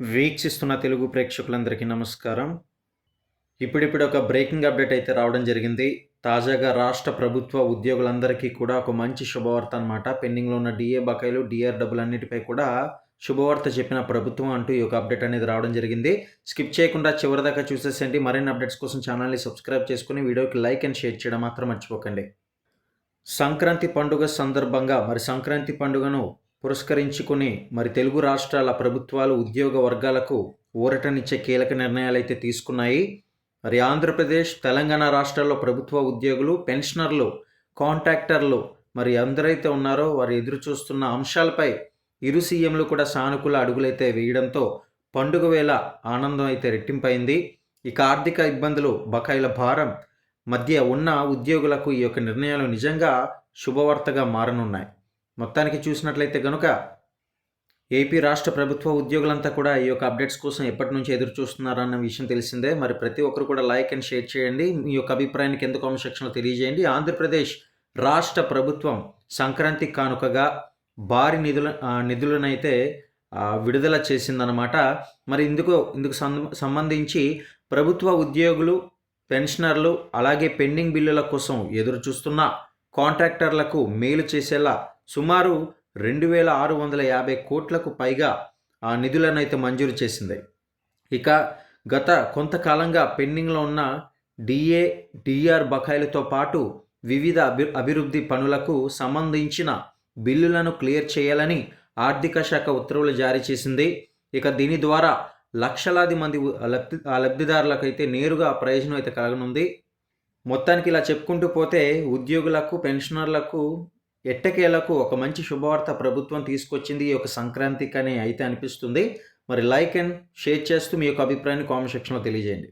వీక్షిస్తున్న తెలుగు ప్రేక్షకులందరికీ నమస్కారం. ఇప్పుడిప్పుడు ఒక బ్రేకింగ్ అప్డేట్ అయితే రావడం జరిగింది. తాజాగా రాష్ట్ర ప్రభుత్వ ఉద్యోగులందరికీ కూడా ఒక మంచి శుభవార్త అనమాట పెండింగ్లో ఉన్న డిఏ బకాయిలు డిఆర్ డబ్బులు అన్నిటిపై కూడా శుభవార్త చెప్పిన ప్రభుత్వం అంటూ ఈ యొక్క అప్డేట్ అనేది రావడం జరిగింది. స్కిప్ చేయకుండా చివరిదాకా చూసేసేయండి. మరిన్ని అప్డేట్స్ కోసం ఛానల్ని సబ్స్క్రైబ్ చేసుకుని వీడియోకి లైక్ అండ్ షేర్ చేయడం మాత్రం మర్చిపోకండి. సంక్రాంతి పండుగ సందర్భంగా మరి సంక్రాంతి పండుగను పురస్కరించుకుని మరి తెలుగు రాష్ట్రాల ప్రభుత్వాలు ఉద్యోగ వర్గాలకు ఊరటనిచ్చే కీలక నిర్ణయాలు అయితే తీసుకున్నాయి. మరి ఆంధ్రప్రదేశ్ తెలంగాణ రాష్ట్రాల్లో ప్రభుత్వ ఉద్యోగులు పెన్షనర్లు కాంట్రాక్టర్లు మరి అందరైతే ఉన్నారో వారు ఎదురు చూస్తున్న అంశాలపై ఇరు సీఎంలు కూడా సానుకూల అడుగులైతే వేయడంతో పండుగ వేళ ఆనందం అయితే రెట్టింపైంది. ఇక ఆర్థిక ఇబ్బందులు బకాయిల భారం మధ్య ఉన్న ఉద్యోగులకు ఈ యొక్క నిర్ణయాలు నిజంగా శుభవార్తగా మారనున్నాయి. మొత్తానికి చూసినట్లయితే కనుక ఏపీ రాష్ట్ర ప్రభుత్వ ఉద్యోగులంతా కూడా ఈ యొక్క అప్డేట్స్ కోసం ఎప్పటి నుంచి ఎదురు చూస్తున్నారన్న విషయం తెలిసిందే. మరి ప్రతి ఒక్కరు కూడా లైక్ అండ్ షేర్ చేయండి. మీ యొక్క అభిప్రాయాన్ని కింద కామెంట్ సెక్షన్లో తెలియజేయండి. ఆంధ్రప్రదేశ్ రాష్ట్ర ప్రభుత్వం సంక్రాంతి కానుకగా భారీ నిధుల నిధులనైతే విడుదల చేసిందనమాట మరి ఇందుకు ఇందుకు సం- సంబంధించి ప్రభుత్వ ఉద్యోగులు పెన్షనర్లు అలాగే పెండింగ్ బిల్లుల కోసం ఎదురు చూస్తున్న కాంట్రాక్టర్లకు మేలు చేసేలా సుమారు రెండు వేల ఆరు వందల యాభై కోట్లకు పైగా ఆ నిధులను అయితే మంజూరు చేసింది. ఇక గత కొంతకాలంగా పెండింగ్లో ఉన్న డిఏ డిఆర్ బకాయిలతో పాటు వివిధ అభి అభివృద్ధి పనులకు సంబంధించిన బిల్లులను క్లియర్ చేయాలని ఆర్థిక శాఖ ఉత్తర్వులు జారీ చేసింది. ఇక దీని ద్వారా లక్షలాది మంది లబ్ధి ఆ అయితే నేరుగా ప్రయోజనం అయితే కలగనుంది. మొత్తానికి ఇలా చెప్పుకుంటూ పోతే ఉద్యోగులకు పెన్షనర్లకు ఎట్టకేలకు ఒక మంచి శుభవార్త ప్రభుత్వం తీసుకొచ్చింది ఈ యొక్క సంక్రాంతికి అని అయితే అనిపిస్తుంది. మరి లైక్ అండ్ షేర్ చేస్తూ మీ యొక్క అభిప్రాయాన్ని కామెంట్ సెక్షన్లో తెలియజేయండి.